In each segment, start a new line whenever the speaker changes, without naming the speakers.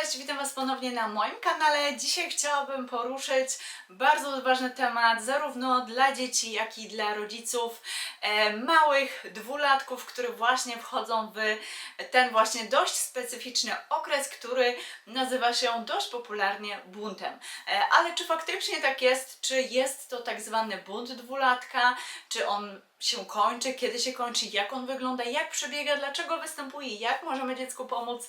Cześć, witam Was ponownie na moim kanale. Dzisiaj chciałabym poruszyć bardzo ważny temat zarówno dla dzieci, jak i dla rodziców e, małych dwulatków, które właśnie wchodzą w ten właśnie dość specyficzny okres, który nazywa się dość popularnie buntem. E, ale czy faktycznie tak jest? Czy jest to tak zwany bunt dwulatka? Czy on się kończy? Kiedy się kończy? Jak on wygląda? Jak przebiega? Dlaczego występuje? Jak możemy dziecku pomóc?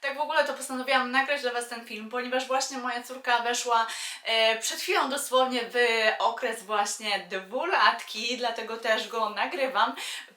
Tak w ogóle to postanowiłam nagrać dla Was ten film, ponieważ właśnie moja córka weszła e, przed chwilą dosłownie w okres właśnie dwulatki, dlatego też go nagrywam.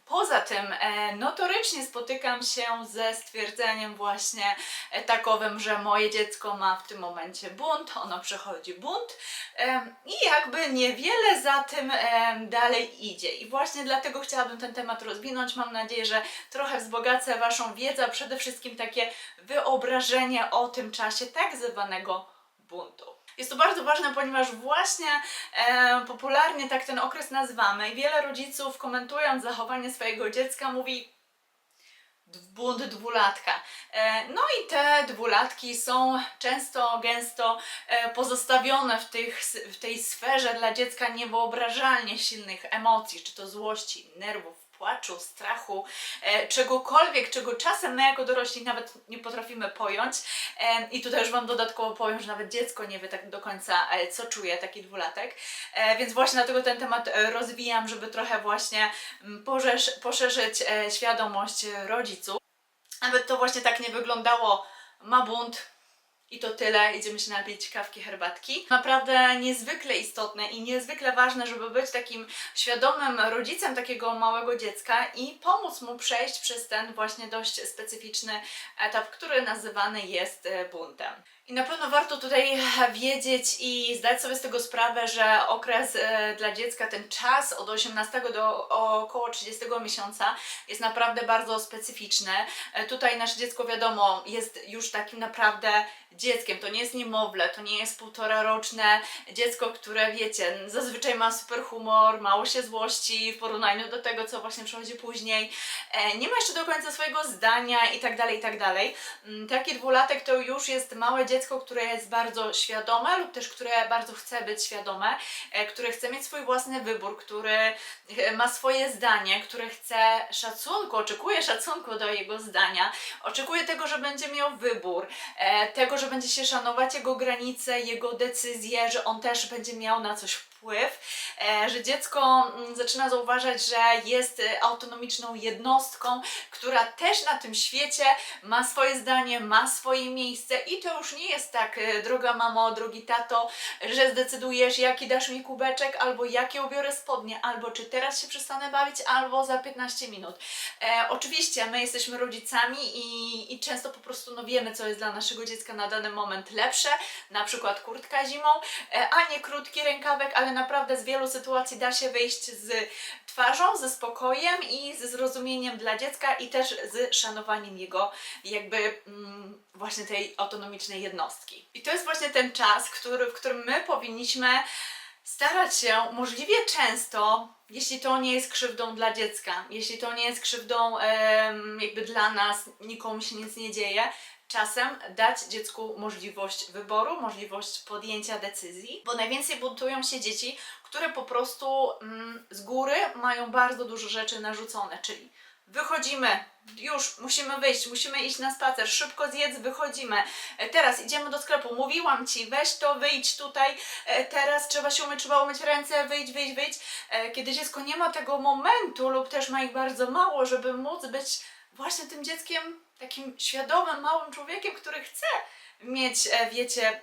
Poza tym e, notorycznie spotykam się ze stwierdzeniem właśnie e, takowym, że moje dziecko ma w tym momencie bunt, ono przechodzi bunt em, i jakby niewiele za tym em, dalej idzie. I właśnie dlatego chciałabym ten temat rozwinąć. Mam nadzieję, że trochę wzbogacę Waszą wiedzę, a przede wszystkim takie wyobrażenie o tym czasie tak zwanego buntu. Jest to bardzo ważne, ponieważ właśnie e, popularnie tak ten okres nazywamy i wiele rodziców komentując zachowanie swojego dziecka mówi bunt dwulatka. E, No i te dwulatki są często, gęsto e, pozostawione w, tych, w tej sferze dla dziecka niewyobrażalnie silnych emocji, czy to złości, nerwów, płaczu, strachu, e, czegokolwiek, czego czasem my jako dorośli nawet nie potrafimy pojąć. E, I tutaj już Wam dodatkowo powiem, że nawet dziecko nie wie tak do końca, e, co czuje taki dwulatek. Więc właśnie dlatego ten temat rozwijam, żeby trochę właśnie mm, poszerzyć świadomość rodziców. Aby to właśnie tak nie wyglądało, ma bunt, i to tyle, idziemy się napić kawki, herbatki. Naprawdę niezwykle istotne i niezwykle ważne, żeby być takim świadomym rodzicem takiego małego dziecka i pomóc mu przejść przez ten właśnie dość specyficzny etap, który nazywany jest e, buntem. I na pewno warto tutaj wiedzieć i zdać sobie z tego sprawę, że okres e, dla dziecka, ten czas od 18 do około 30 miesiąca jest naprawdę bardzo specyficzny. E, Tutaj nasze dziecko, wiadomo, jest już takim naprawdę dzieckiem. To nie jest niemowlę, to nie jest półtora roczne dziecko, które wiecie, zazwyczaj ma super humor, mało się złości w porównaniu do tego, co właśnie przychodzi później. E, Nie ma jeszcze do końca swojego zdania i tak dalej, i tak dalej. Mm, Taki dwulatek to już jest małe dziecko, które jest bardzo świadome lub też które bardzo chce być świadome, e, które chce mieć swój własny wybór, który e, ma swoje zdanie, które chce szacunku, oczekuje szacunku do jego zdania, oczekuje tego, że będzie miał wybór, e, tego, że będzie się szanować jego granice, jego decyzje, że on też będzie miał na coś wpływ, e, że dziecko mm, zaczyna zauważać, że jest e, autonomiczną jednostką, która też na tym świecie ma swoje zdanie, ma swoje miejsce i to już nie jest tak, e, droga mamo, drogi tato, że zdecydujesz, jaki dasz mi kubeczek, albo jakie ubiorę spodnie, albo czy teraz się przestanę bawić, albo za 15 minut. E, oczywiście my jesteśmy rodzicami i, i często po prostu no, wiemy, co jest dla naszego dziecka na dany moment lepsze, na przykład kurtka zimą, a nie krótki rękawek, ale naprawdę z wielu sytuacji da się wyjść z twarzą, ze spokojem i ze zrozumieniem dla dziecka i też z szanowaniem jego jakby mm, właśnie tej autonomicznej jednostki. I to jest właśnie ten czas, który, w którym my powinniśmy starać się możliwie często, jeśli to nie jest krzywdą dla dziecka, jeśli to nie jest krzywdą jakby dla nas, nikomu się nic nie dzieje, czasem dać dziecku możliwość wyboru, możliwość podjęcia decyzji, bo najwięcej buntują się dzieci, które po prostu mm, z góry mają bardzo dużo rzeczy narzucone, czyli wychodzimy, już musimy wyjść, musimy iść na spacer, szybko zjedz, wychodzimy. E, Teraz idziemy do sklepu, mówiłam ci, weź to, wyjdź tutaj, e, teraz trzeba się umyć, trzeba umyć ręce, wyjdź, wyjdź, wyjdź. E, Kiedy dziecko nie ma tego momentu lub też ma ich bardzo mało, żeby móc być właśnie tym dzieckiem, takim świadomym, małym człowiekiem, który chce mieć, e, wiecie,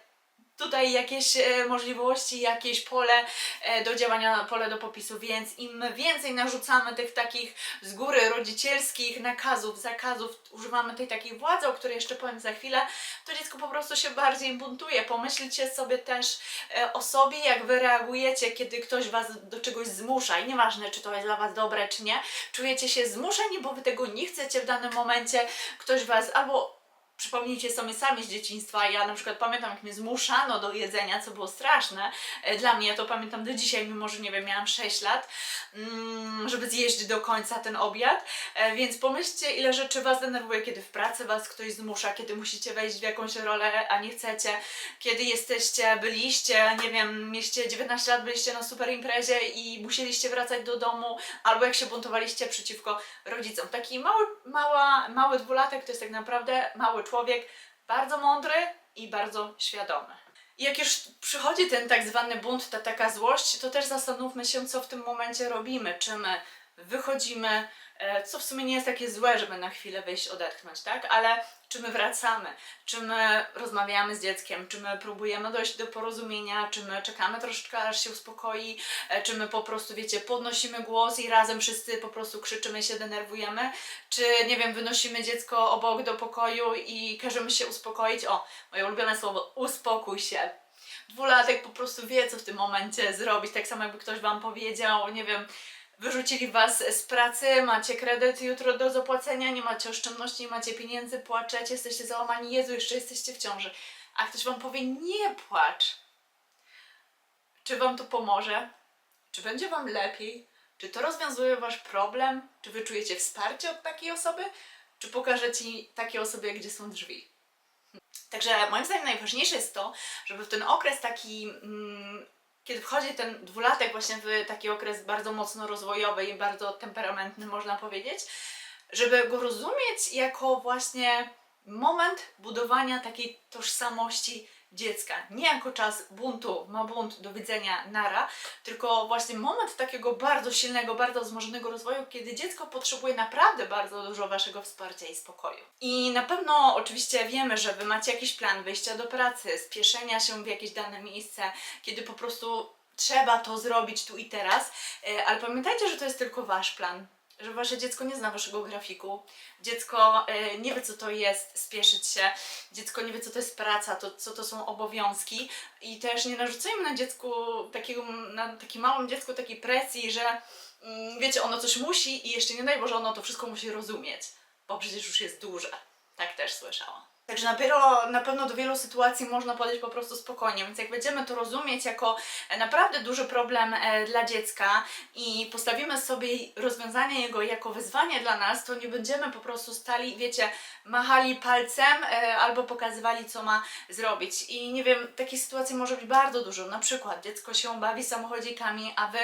tutaj jakieś e, możliwości, jakieś pole e, do działania, pole do popisu, więc im więcej narzucamy tych takich z góry rodzicielskich nakazów, zakazów, używamy tej takiej władzy, o której jeszcze powiem za chwilę, to dziecko po prostu się bardziej buntuje. Pomyślcie sobie też e, o sobie, jak wy reagujecie, kiedy ktoś was do czegoś zmusza. I nieważne, czy to jest dla was dobre, czy nie, czujecie się zmuszeni, bo wy tego nie chcecie w danym momencie, ktoś was albo przypomnijcie sobie sami z dzieciństwa. Ja na przykład pamiętam, jak mnie zmuszano do jedzenia, co było straszne. E, Dla mnie ja to pamiętam do dzisiaj, mimo że nie wiem, miałam 6 lat, mm, żeby zjeść do końca ten obiad. E, Więc pomyślcie, ile rzeczy Was denerwuje, kiedy w pracy Was ktoś zmusza, kiedy musicie wejść w jakąś rolę, a nie chcecie, kiedy jesteście, byliście, nie wiem, mieliście 19 lat, byliście na super imprezie i musieliście wracać do domu, albo jak się buntowaliście przeciwko rodzicom. Taki mały, mała, mały dwulatek to jest tak naprawdę mały człowiek, bardzo mądry i bardzo świadomy. I jak już przychodzi ten tak zwany bunt, ta taka złość, to też zastanówmy się, co w tym momencie robimy. Czy my wychodzimy, co w sumie nie jest takie złe, żeby na chwilę wyjść, odetchnąć, tak? Ale czy my wracamy, czy my rozmawiamy z dzieckiem, czy my próbujemy dojść do porozumienia, czy my czekamy troszeczkę, aż się uspokoi, e, czy my po prostu, wiecie, podnosimy głos i razem wszyscy po prostu krzyczymy, się denerwujemy, czy, nie wiem, wynosimy dziecko obok do pokoju i każemy się uspokoić. O, moje ulubione słowo, uspokój się. Dwulatek po prostu wie, co w tym momencie zrobić, tak samo jakby ktoś Wam powiedział, nie wiem, wyrzucili Was z pracy, macie kredyt jutro do zapłacenia, nie macie oszczędności, nie macie pieniędzy, płaczecie, jesteście załamani, Jezu, jeszcze jesteście w ciąży. A ktoś Wam powie, nie płacz. Czy Wam to pomoże? Czy będzie Wam lepiej? Czy to rozwiązuje Wasz problem? Czy Wy czujecie wsparcie od takiej osoby? Czy pokaże Ci takiej osobie, gdzie są drzwi? Także moim zdaniem najważniejsze jest to, żeby w ten okres taki, mm, kiedy wchodzi ten dwulatek właśnie w taki okres bardzo mocno rozwojowy i bardzo temperamentny, można powiedzieć, żeby go rozumieć jako właśnie moment budowania takiej tożsamości dziecka. Nie jako czas buntu, ma bunt, do widzenia, nara, tylko właśnie moment takiego bardzo silnego, bardzo wzmożonego rozwoju, kiedy dziecko potrzebuje naprawdę bardzo dużo Waszego wsparcia i spokoju. I na pewno oczywiście wiemy, że Wy macie jakiś plan wyjścia do pracy, spieszenia się w jakieś dane miejsce, kiedy po prostu trzeba to zrobić tu i teraz, e, ale pamiętajcie, że to jest tylko Wasz plan. Że wasze dziecko nie zna waszego grafiku, dziecko e, nie wie, co to jest spieszyć się, dziecko nie wie, co to jest praca, to, co to są obowiązki, i też nie narzucajmy na dziecku, takiego, na takim małym dziecku takiej presji, że mm, wiecie, ono coś musi i jeszcze nie daj Boże, ono to wszystko musi rozumieć, bo przecież już jest duże. Tak też słyszałam. Także dopiero na pewno do wielu sytuacji można podejść po prostu spokojnie, więc jak będziemy to rozumieć jako e, naprawdę duży problem e, dla dziecka i postawimy sobie rozwiązanie jego jako wyzwanie dla nas, to nie będziemy po prostu stali, wiecie, machali palcem e, albo pokazywali, co ma zrobić. I nie wiem, takich sytuacji może być bardzo dużo. Na przykład dziecko się bawi samochodzikami, a wy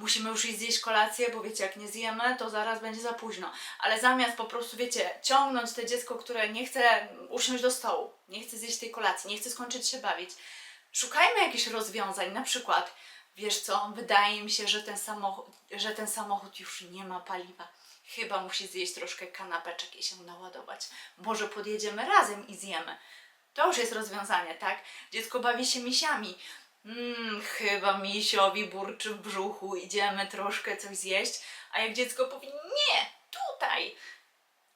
musimy już iść zjeść kolację, bo wiecie, jak nie zjemy, to zaraz będzie za późno. Ale zamiast po prostu, wiecie, ciągnąć te dziecko, które nie chce usiąść do stołu, nie chce zjeść tej kolacji, nie chce skończyć się bawić, szukajmy jakichś rozwiązań, na przykład, wiesz co, wydaje mi się, że ten samochód, że ten samochód już nie ma paliwa. Chyba musi zjeść troszkę kanapeczek i się naładować. Może podjedziemy razem i zjemy. To już jest rozwiązanie, tak? Dziecko bawi się misiami. Mmm, chyba misiowi burczy w brzuchu, idziemy troszkę coś zjeść. A jak dziecko powie, nie, tutaj,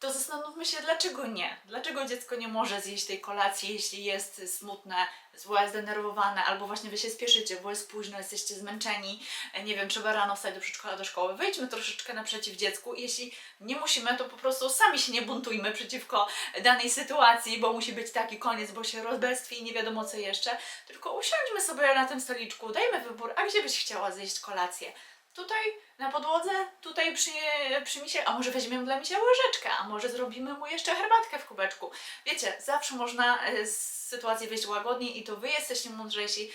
to zastanówmy się, dlaczego nie? Dlaczego dziecko nie może zjeść tej kolacji, jeśli jest smutne, złe, zdenerwowane, albo właśnie wy się spieszycie, bo jest późno, jesteście zmęczeni, nie wiem, trzeba rano wstać do przedszkola, do szkoły. Wyjdźmy troszeczkę naprzeciw dziecku. Jeśli nie musimy, to po prostu sami się nie buntujmy przeciwko danej sytuacji, bo musi być taki koniec, bo się rozbestwi i nie wiadomo co jeszcze. Tylko usiądźmy sobie na tym stoliczku, dajmy wybór, a gdzie byś chciała zjeść kolację? Tutaj na podłodze, tutaj przy, przy misie, a może weźmiemy dla misia łyżeczkę, a może zrobimy mu jeszcze herbatkę w kubeczku. Wiecie, zawsze można e, z sytuacji wyjść łagodniej i to wy jesteście mądrzejsi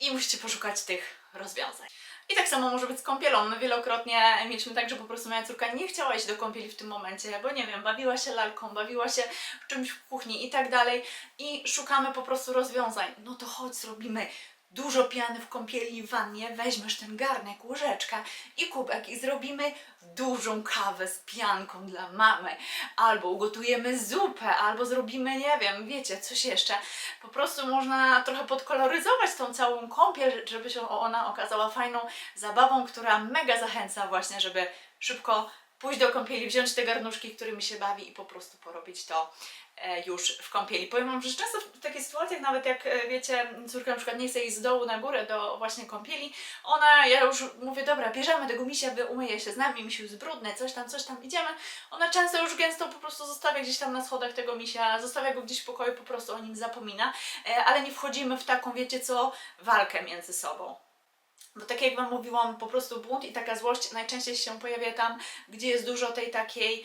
i musicie poszukać tych rozwiązań. I tak samo może być z kąpielą. My wielokrotnie mieliśmy tak, że po prostu moja córka nie chciała iść do kąpieli w tym momencie, bo nie wiem, bawiła się lalką, bawiła się czymś w kuchni i tak dalej. I szukamy po prostu rozwiązań. No to chodź, zrobimy dużo piany w kąpieli i wannie, weźmiesz ten garnek, łyżeczka i kubek i zrobimy dużą kawę z pianką dla mamy. Albo ugotujemy zupę, albo zrobimy, nie wiem, wiecie, coś jeszcze. Po prostu można trochę podkoloryzować tą całą kąpiel, żeby się ona okazała fajną zabawą, która mega zachęca właśnie, żeby szybko pójść do kąpieli, wziąć te garnuszki, którymi się bawi i po prostu porobić to e, już w kąpieli. Powiem Wam, że często w takich sytuacjach, nawet jak e, wiecie, córka na przykład nie chce iść z dołu na górę do właśnie kąpieli, ona, ja już mówię, dobra, bierzemy tego misia, umyje się z nami, misiu jest brudny, coś tam, coś tam, idziemy. Ona często już gęsto po prostu zostawia gdzieś tam na schodach tego misia, zostawia go gdzieś w pokoju, po prostu o nim zapomina, e, ale nie wchodzimy w taką, wiecie co, walkę między sobą. Bo tak jak Wam mówiłam, po prostu bunt i taka złość najczęściej się pojawia tam, gdzie jest dużo tej takiej,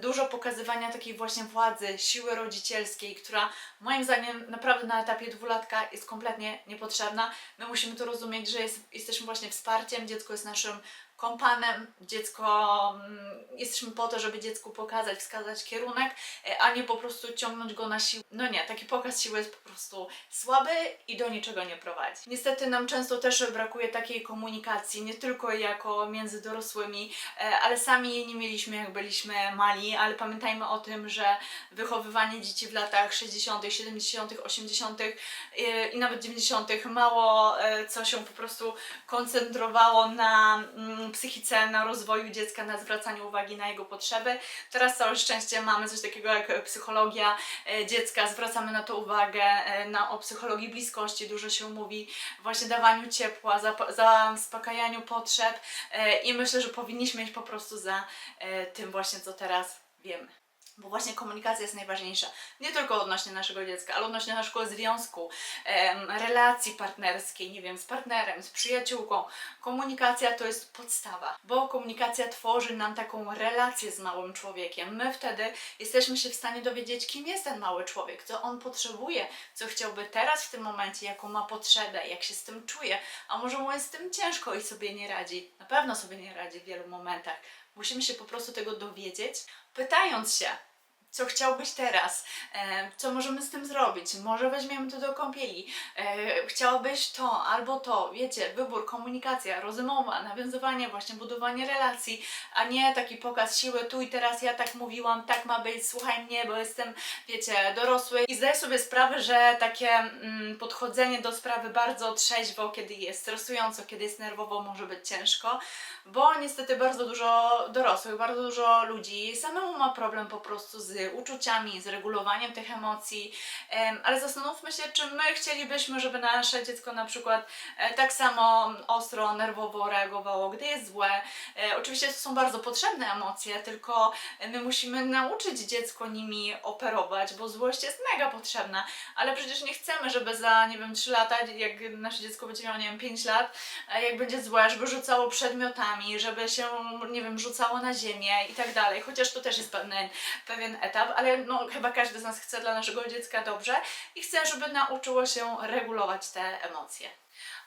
dużo pokazywania takiej właśnie władzy, siły rodzicielskiej, która moim zdaniem naprawdę na etapie dwulatka jest kompletnie niepotrzebna. My musimy to rozumieć, że jest, jesteśmy właśnie wsparciem, dziecko jest naszym kompanem, dziecko, mm, jesteśmy po to, żeby dziecku pokazać, wskazać kierunek, e, a nie po prostu ciągnąć go na siłę. No nie, taki pokaz siły jest po prostu słaby i do niczego nie prowadzi. Niestety nam często też brakuje takiej komunikacji, nie tylko jako między dorosłymi, e, ale sami jej nie mieliśmy jak byliśmy mali, ale pamiętajmy o tym, że wychowywanie dzieci w latach 60., 70., 80. e, i nawet 90. mało e, co się po prostu koncentrowało na mm, psychice, na rozwoju dziecka, na zwracaniu uwagi na jego potrzeby. Teraz całe szczęście mamy coś takiego jak psychologia e, dziecka, zwracamy na to uwagę, e, na, o psychologii bliskości dużo się mówi, właśnie dawaniu ciepła, zaspokajaniu potrzeb i myślę, że powinniśmy iść po prostu za tym właśnie, co teraz wiemy. Bo właśnie komunikacja jest najważniejsza. Nie tylko odnośnie naszego dziecka, ale odnośnie naszego związku, relacji partnerskiej, nie wiem, z partnerem, z przyjaciółką. Komunikacja to jest podstawa, bo komunikacja tworzy nam taką relację z małym człowiekiem. My wtedy jesteśmy się w stanie dowiedzieć, kim jest ten mały człowiek, co on potrzebuje, co chciałby teraz w tym momencie, jaką ma potrzebę, jak się z tym czuje, a może mu jest z tym ciężko i sobie nie radzi. Na pewno sobie nie radzi w wielu momentach. Musimy się po prostu tego dowiedzieć, pytając się, co chciałbyś teraz, e, co możemy z tym zrobić, może weźmiemy to do kąpieli, e, chciałabyś to albo to, wiecie, wybór, komunikacja, rozumowa, nawiązywanie, właśnie budowanie relacji, a nie taki pokaz siły, tu i teraz ja tak mówiłam, tak ma być, słuchaj mnie, bo jestem, wiecie, dorosły. I zdaję sobie sprawę, że takie mm, podchodzenie do sprawy bardzo trzeźwo, kiedy jest stresująco, kiedy jest nerwowo, może być ciężko, bo niestety bardzo dużo dorosłych, bardzo dużo ludzi samemu ma problem po prostu z uczuciami, z regulowaniem tych emocji, em, ale zastanówmy się, czy my chcielibyśmy, żeby nasze dziecko na przykład e, tak samo ostro, nerwowo reagowało, gdy jest złe. E, Oczywiście to są bardzo potrzebne emocje, tylko my musimy nauczyć dziecko nimi operować, bo złość jest mega potrzebna, ale przecież nie chcemy, żeby za, nie wiem, 3 lata, jak nasze dziecko będzie miało, nie wiem, 5 lat, jak będzie złe, żeby rzucało przedmiotami, żeby się, nie wiem, rzucało na ziemię i tak dalej, chociaż to też jest pewien, pewien etap, ale no chyba każdy z nas chce dla naszego dziecka dobrze i chce, żeby nauczyło się regulować te emocje.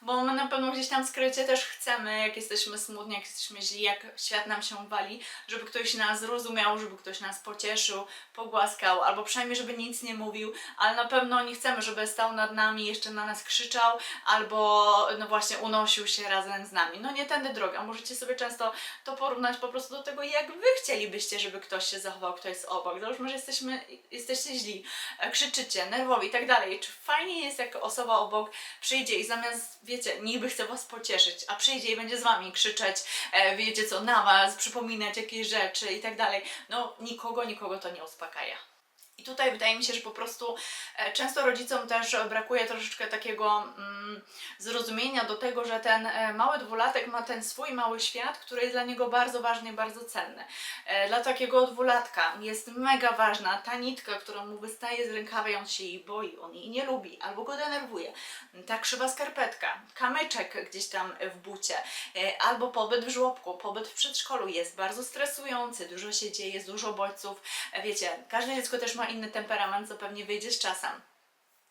Bo my na pewno gdzieś tam skrycie też chcemy, jak jesteśmy smutni, jak jesteśmy źli, jak świat nam się wali, żeby ktoś nas zrozumiał, żeby ktoś nas pocieszył, pogłaskał, albo przynajmniej, żeby nic nie mówił, ale na pewno nie chcemy, żeby stał nad nami, jeszcze na nas krzyczał, albo no właśnie unosił się razem z nami. No nie tędy droga. Możecie sobie często to porównać po prostu do tego, jak wy chcielibyście, żeby ktoś się zachował, kto jest obok. Załóżmy, że jesteśmy, jesteście źli, e, krzyczycie, nerwowi i tak dalej. Czy fajnie jest, jak osoba obok przyjdzie i zamiast, wiecie, niby chce was pocieszyć, a przyjdzie i będzie z wami krzyczeć, e, wiecie co, na was, przypominać jakieś rzeczy i tak dalej. No nikogo, nikogo to nie uspokaja. I tutaj wydaje mi się, że po prostu e, często rodzicom też brakuje troszeczkę takiego mm, zrozumienia do tego, że ten e, mały dwulatek ma ten swój mały świat, który jest dla niego bardzo ważny i bardzo cenny. E, dla takiego dwulatka jest mega ważna ta nitka, która mu wystaje z rękawa i on się jej boi, on jej nie lubi albo go denerwuje. Ta krzywa skarpetka, kamyczek gdzieś tam w bucie, albo pobyt w żłobku, pobyt w przedszkolu jest bardzo stresujący, dużo się dzieje, jest dużo bodźców. Wiecie, każde dziecko też ma inny temperament, co pewnie wyjdzie z czasem.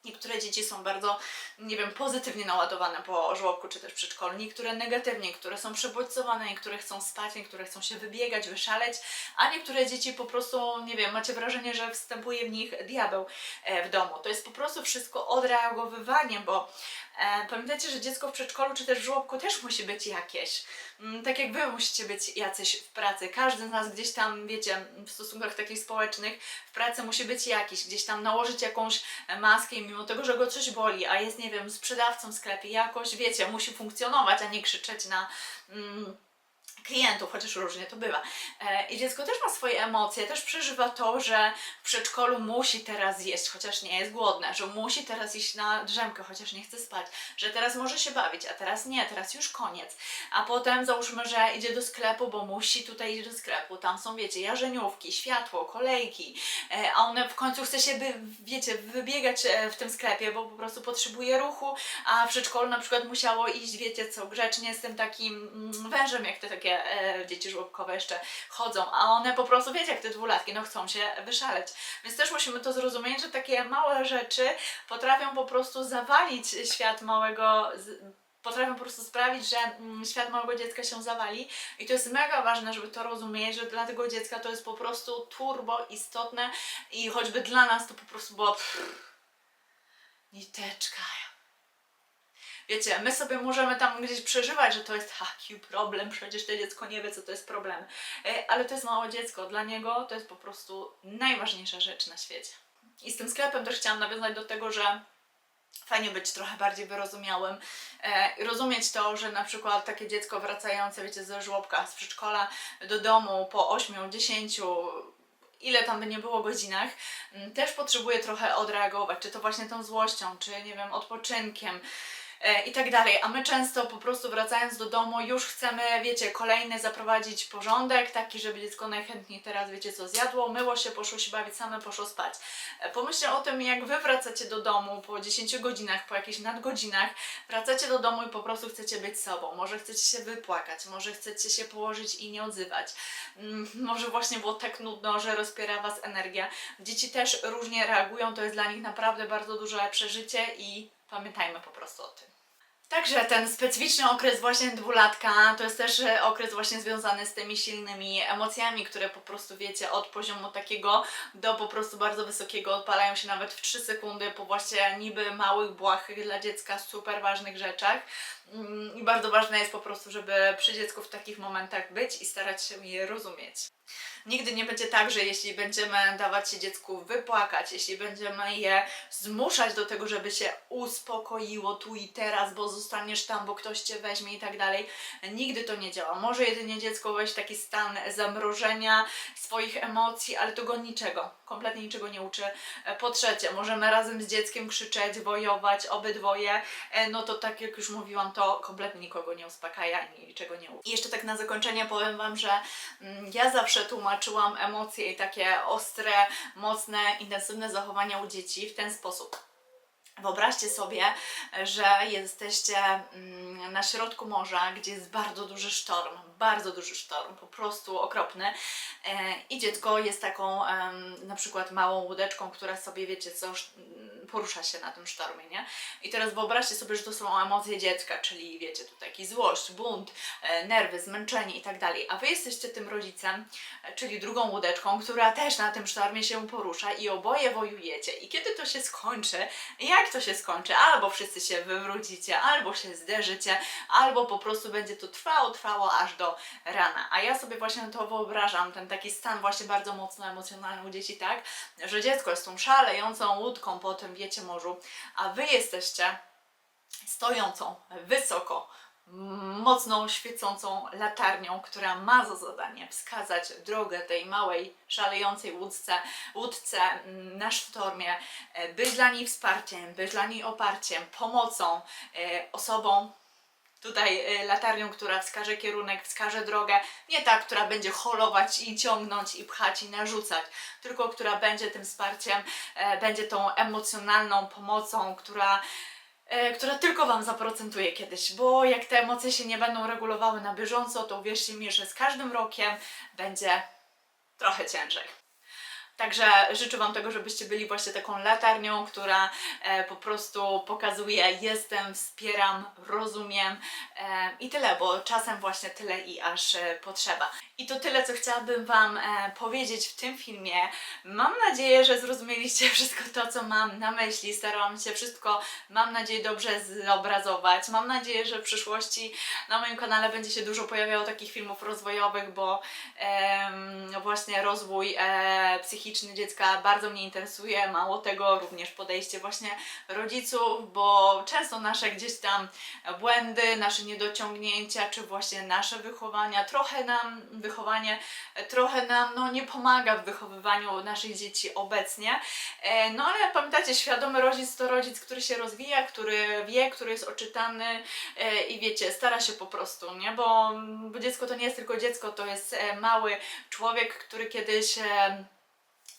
Niektóre dzieci są bardzo, nie wiem, pozytywnie naładowane po żłobku czy też przedszkolu, niektóre negatywnie, które są przebodźcowane, niektóre chcą spać, niektóre chcą się wybiegać, wyszaleć, a niektóre dzieci po prostu, nie wiem, macie wrażenie, że wstępuje w nich diabeł e, w domu. To jest po prostu wszystko odreagowywanie, bo e, pamiętajcie, że dziecko w przedszkolu czy też w żłobku też musi być jakieś. Mm, tak jak wy musicie być jacyś w pracy. Każdy z nas gdzieś tam, wiecie, w stosunkach takich społecznych, w pracy musi być jakiś, gdzieś tam nałożyć jakąś maskę i mimo tego, że go coś boli, a jest, nie wiem, sprzedawcą w sklepie, jakoś, wiecie, musi funkcjonować, a nie krzyczeć na... Mm, klientów, chociaż różnie to bywa. E, I dziecko też ma swoje emocje, też przeżywa to, że w przedszkolu musi teraz jeść, chociaż nie jest głodne, że musi teraz iść na drzemkę, chociaż nie chce spać, że teraz może się bawić, a teraz nie, teraz już koniec. A potem załóżmy, że idzie do sklepu, bo musi tutaj iść do sklepu, tam są, wiecie, jarzeniówki, światło, kolejki, e, a one w końcu chce się, by, wiecie, wybiegać e, w tym sklepie, bo po prostu potrzebuje ruchu, a w przedszkolu na przykład musiało iść, wiecie co, grzecznie z tym takim mm, wężem, jak te takie e, dzieci żłobkowe jeszcze chodzą, a one po prostu, wiecie, jak te dwulatki, no chcą się wyszaleć. Więc też musimy to zrozumieć, że takie małe rzeczy potrafią po prostu zawalić świat małego, potrafią po prostu sprawić, że mm, świat małego dziecka się zawali i to jest mega ważne, żeby to rozumieć, że dla tego dziecka to jest po prostu turbo istotne i choćby dla nas to po prostu było pff, niteczka. Wiecie, my sobie możemy tam gdzieś przeżywać, że to jest taki problem, przecież to dziecko nie wie, co to jest problem. E, Ale to jest małe dziecko, dla niego to jest po prostu najważniejsza rzecz na świecie. I z tym sklepem też chciałam nawiązać do tego, że fajnie być trochę bardziej wyrozumiałym e, rozumieć to, że na przykład takie dziecko wracające, wiecie, ze żłobka, z przedszkola do domu po 8, 10, ile tam by nie było godzinach, m, też potrzebuje trochę odreagować, czy to właśnie tą złością, czy nie wiem, odpoczynkiem i tak dalej. A my często po prostu wracając do domu już chcemy, wiecie, kolejny zaprowadzić porządek, taki, żeby dziecko najchętniej teraz, wiecie co, zjadło, myło się, poszło się bawić same, poszło spać. E, Pomyślcie o tym, jak wy wracacie do domu po 10 godzinach, po jakichś nadgodzinach, wracacie do domu i po prostu chcecie być sobą. Może chcecie się wypłakać, może chcecie się położyć i nie odzywać. Mm, Może właśnie było tak nudno, że rozpiera was energia. Dzieci też różnie reagują, to jest dla nich naprawdę bardzo duże przeżycie i pamiętajmy po prostu o tym. Także ten specyficzny okres właśnie dwulatka to jest też e, okres właśnie związany z tymi silnymi emocjami, które po prostu wiecie od poziomu takiego do po prostu bardzo wysokiego odpalają się nawet w 3 sekundy po właśnie niby małych, błahych dla dziecka super ważnych rzeczach. Mm, I bardzo ważne jest po prostu, żeby przy dziecku w takich momentach być i starać się je rozumieć. Nigdy nie będzie tak, że jeśli będziemy dawać się dziecku wypłakać, jeśli będziemy je zmuszać do tego, żeby się uspokoiło tu i teraz, bo zostaniesz tam, bo ktoś cię weźmie i tak dalej, nigdy to nie działa. Może jedynie dziecko wejść w taki stan zamrożenia swoich emocji, ale to go niczego, kompletnie niczego nie uczy. Po trzecie, możemy razem z dzieckiem krzyczeć, wojować, obydwoje, e, no to tak jak już mówiłam, to kompletnie nikogo nie uspokaja niczego nie uczy. I jeszcze tak na zakończenie powiem Wam, że mm, ja zawsze tłumaczyłam emocje i takie ostre, mocne, intensywne zachowania u dzieci w ten sposób. Wyobraźcie sobie, że jesteście mm, na środku morza, gdzie jest bardzo duży sztorm, bardzo duży sztorm, po prostu okropny. E, I dziecko jest taką na przykład małą łódeczką, która sobie, wiecie co, porusza się na tym sztormie, nie? I teraz wyobraźcie sobie, że to są emocje dziecka, czyli wiecie, tu taki złość, bunt, e, nerwy, zmęczenie i tak dalej. A wy jesteście tym rodzicem, e, czyli drugą łódeczką, która też na tym sztormie się porusza i oboje wojujecie. I kiedy to się skończy, jak to się skończy? Albo wszyscy się wywrócicie, albo się zderzycie, albo po prostu będzie to trwało, trwało aż do rana. A ja sobie właśnie to wyobrażam, ten taki stan właśnie bardzo mocno emocjonalny u dzieci, tak, że dziecko jest tą szalejącą łódką po tym, wiecie, morzu, a wy jesteście stojącą wysoko, mocną, świecącą latarnią, która ma za zadanie wskazać drogę tej małej, szalejącej łódce, łódce mm, na sztormie, e, być dla niej wsparciem, być dla niej oparciem, pomocą, e, osobą, tutaj e, latarnią, która wskaże kierunek, wskaże drogę, nie ta, która będzie holować i ciągnąć i pchać i narzucać, tylko która będzie tym wsparciem, e, będzie tą emocjonalną pomocą, która e, która tylko Wam zaprocentuje kiedyś, bo jak te emocje się nie będą regulowały na bieżąco, to uwierzcie mi, że z każdym rokiem będzie trochę ciężej. Także życzę Wam tego, żebyście byli właśnie taką latarnią, która e, po prostu pokazuje jestem, wspieram, rozumiem e, i tyle, bo czasem właśnie tyle i aż e, potrzeba. I to tyle, co chciałabym Wam powiedzieć w tym filmie. Mam nadzieję, że zrozumieliście wszystko to, co mam na myśli. Starałam się wszystko, mam nadzieję, dobrze zobrazować. Mam nadzieję, że w przyszłości na moim kanale będzie się dużo pojawiało takich filmów rozwojowych, bo właśnie rozwój psychiczny psychiczny dziecka bardzo mnie interesuje. Mało tego, również podejście właśnie rodziców, bo często nasze gdzieś tam błędy, nasze niedociągnięcia, czy właśnie nasze wychowania, trochę nam wychowanie, trochę nam no, nie pomaga w wychowywaniu naszych dzieci obecnie. E, No ale pamiętajcie, świadomy rodzic to rodzic, który się rozwija, który wie, który jest oczytany e, i wiecie, stara się po prostu, nie? Bo, bo dziecko to nie jest tylko dziecko, to jest e, mały człowiek, który kiedyś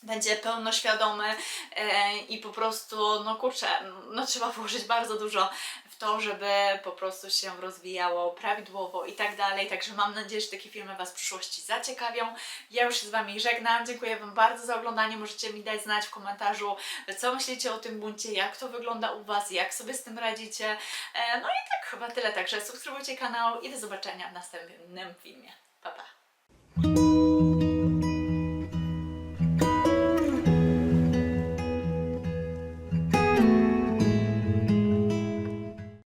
będzie pełnoświadomy e, i po prostu, no kurczę, no trzeba włożyć bardzo dużo w to, żeby po prostu się rozwijało prawidłowo i tak dalej. Także mam nadzieję, że takie filmy Was w przyszłości zaciekawią. Ja już się z Wami żegnam. Dziękuję Wam bardzo za oglądanie. Możecie mi dać znać w komentarzu, co myślicie o tym buncie, jak to wygląda u Was, jak sobie z tym radzicie. E, no i tak chyba tyle. Także subskrybujcie kanał i do zobaczenia w następnym filmie. Pa, pa.